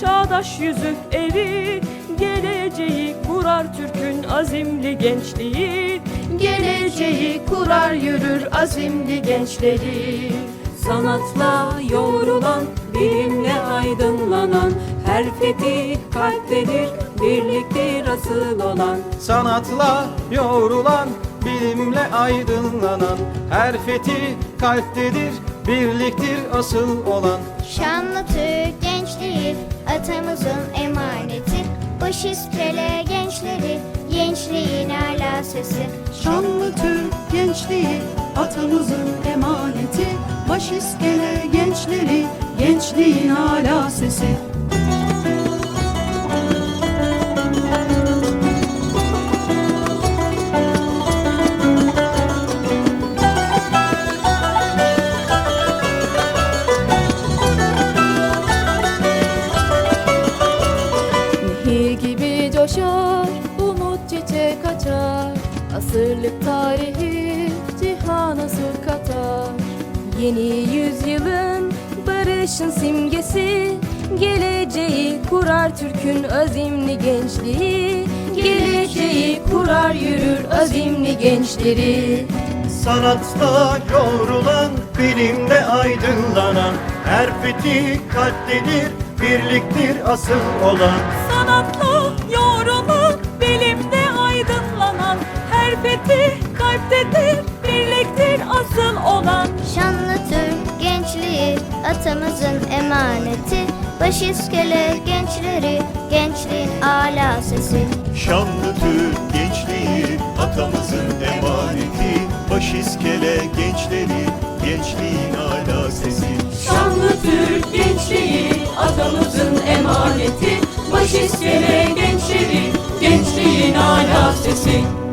çağdaş yüzü eri Geleceği kurar Türk'ün azimli gençliği. Geleceği kurar yürür azimli gençleri. Sanatla yoğrulan, bilimle aydınlanan Her fethi kalptedir, birliktir asıl olan. Sanatla yoğrulan, bilimle aydınlanan Her fethi kalptedir, birliktir asıl olan. Şanlı Türk gençliği atamızın emaneti. Baş iskele gençleri gençliğin ala sesi Şanlı Türk gençliği atamızın emaneti. Baş iskele gençleri gençliğin hala sesi Asırlık tarihi cihana sur katar Yeni yüzyılın barışın simgesi Geleceği kurar Türk'ün azimli gençliği. Geleceği kurar yürür azimli gençleri. Sanatta yoğrulan, bilimde aydınlanan Her fethi kalptedir, birliktir asıl olan. Sanatla aydınlanan Fethi kalptedir, birliktir asıl olan. Şanlı Türk gençliği atamızın emaneti. Baş iskele gençleri gençliğin ala sesi. Şanlı Türk gençliği, atamızın emaneti. Baş iskele gençleri, gençliğin hala sesi. Şanlı Türk gençliği atamızın emaneti. Baş iskele gençleri gençliğin ala sesi